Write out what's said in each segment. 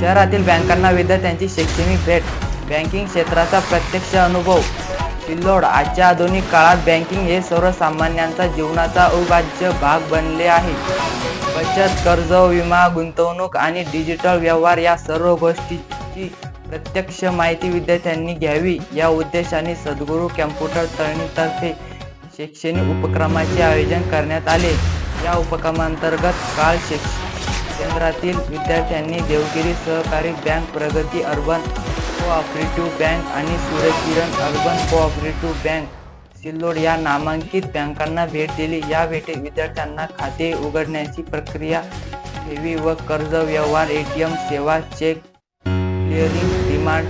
शहरातील बँकांना विद्यार्थ्यांची शैक्षणिक भेट. बँकिंग क्षेत्राचा प्रत्यक्ष अनुभव. सिल्लोड आजच्या आधुनिक काळात बँकिंग हे सर्वसामान्यांचा जीवनाचा अविभाज्य भाग बनले आहे. बचत कर्ज विमा गुंतवणूक आणि डिजिटल व्यवहार या सर्व गोष्टीची प्रत्यक्ष माहिती विद्यार्थ्यांनी घ्यावी. या उद्देशाने सद्गुरू कॅम्प्युटर तळणीतर्फे शैक्षणिक उपक्रमाचे आयोजन करण्यात आले. या उपक्रमांतर्गत काळ शिक्ष केंद्रातील विद्यार्थ्यांनी देवगिरी सहकारी बँक प्रगती अर्बन कोऑपरेटिव्ह बँक आणि Suryakiran urban cooperative bank Sillod या नामांकित बँकांना भेट दिली. या भेटीत विद्यार्थ्यांना खाते उघडण्याची प्रक्रिया ठेवी व कर्ज व्यवहार ए टी एम सेवा cheque clearing demand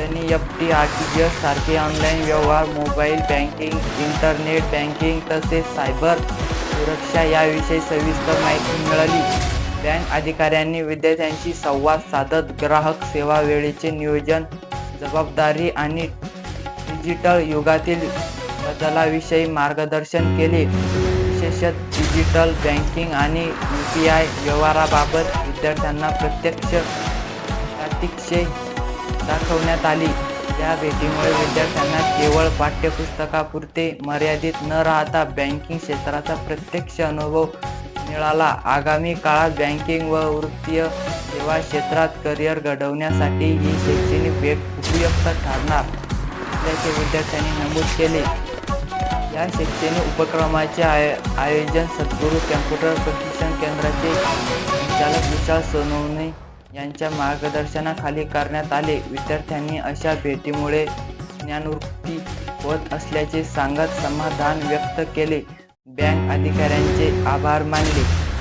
N E F T R T G S सारखे ऑनलाईन व्यवहार मोबाईल बँकिंग इंटरनेट बँकिंग तसेच सायबर सुरक्षा याविषयी सविस्तर माहिती मिळाली. बँक अधिकाऱ्यांनी विद्यार्थ्यांशी संवाद साधत ग्राहक सेवा वेळेचे नियोजन जबाबदारी आणि डिजिटल युगातील बदलाविषयी मार्गदर्शन केले. विशेषत डिजिटल बँकिंग आणि यू पी आय व्यवहाराबाबत विद्यार्थ्यांना प्रत्यक्ष प्रतीक्षे दाखवण्यात आली. या भेटीमुळे विद्यार्थ्यांना केवळ पाठ्यपुस्तकापुरते मर्यादित न राहता बँकिंग क्षेत्राचा प्रत्यक्ष अनुभव मिळाला. आगामी काळात बँकिंग व वृत्तीय सेवा क्षेत्रात करिअर घडवण्यासाठी ही शैक्षणिक भेट उपयुक्त ठरणार असल्याचे विद्यार्थ्यांनी नमूद केले. या शैक्षणिक उपक्रमाचे आय आयोजन सद्गुरू कॅम्प्युटर प्रशिक्षण केंद्राचे संचालक विशाल सोनवणे यांच्या मार्गदर्शनाखाली करण्यात आले. विद्यार्थ्यांनी अशा भेटीमुळे ज्ञानवृत्ती होत असल्याचे सांगत समाधान व्यक्त केले. बँक अधिकाऱ्यांचे आभार मानले.